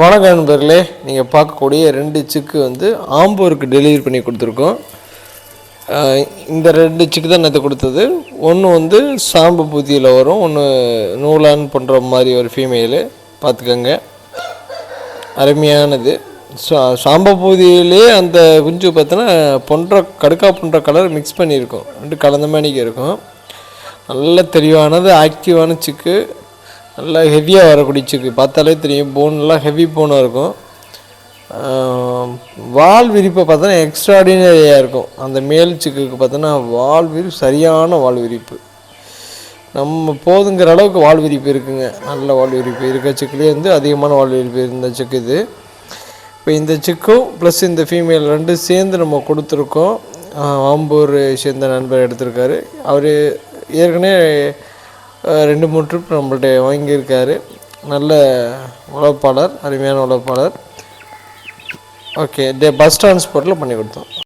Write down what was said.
வணக்கம் நண்பர்களே. நீங்கள் பார்க்கக்கூடிய ரெண்டு சிக்கு வந்து ஆம்பூருக்கு டெலிவரி பண்ணி கொடுத்துருக்கோம். இந்த ரெண்டு சிக்கு தான் நேற்று கொடுத்தது? ஒன்று வந்து சாம்பு பூத்தியில் வரும் ஒன்று நூலான் பண்ணுற மாதிரி ஒரு ஃபீமேலு பார்த்துக்கோங்க. அருமையானது. சா சாம்பப்பூதியிலே அந்த குஞ்சு பார்த்தோன்னா பொன்ற கடுக்கா போன்ற கலர் மிக்ஸ் பண்ணியிருக்கோம். ரெண்டு கலந்த மாதிரிக்கு இருக்கும். நல்ல தெளிவானது ஆக்டிவான சிக்கு. நல்லா ஹெவியாக வரக்கூடிய சிக்கு பார்த்தாலே தெரியும் போன்லாம் ஹெவி போனாக இருக்கும். வால் விரிப்பை பார்த்தோன்னா எக்ஸ்ட்ராடினரியாக இருக்கும். அந்த மேல் சிக்குக்கு பார்த்தோன்னா வால் விரிப்பு சரியான வால் விரிப்பு. நம்ம போதுங்கிற அளவுக்கு வால் விரிப்பு இருக்குங்க. நல்ல வால் விரிப்பு இருக்க சிக்குலேயே வந்து அதிகமான வால் விரிப்பு இருந்த சிக்கு இது. இப்போ இந்த சிக்கும் ப்ளஸ் இந்த ஃபீமேல் ரெண்டும் சேர்ந்து நம்ம கொடுத்துருக்கோம். ஆம்பூர் சேர்ந்த நண்பர் எடுத்திருக்காரு. அவர் ஏற்கனவே ரெண்டு மூணு ட்ரிப் நம்மள்ட்ட வாங்கியிருக்காரு. நல்ல உழைப்பாளர் அருமையான உழைப்பாளர் ஓகே டே பஸ் டிரான்ஸ்போர்ட்டில் பண்ணி கொடுத்தோம்.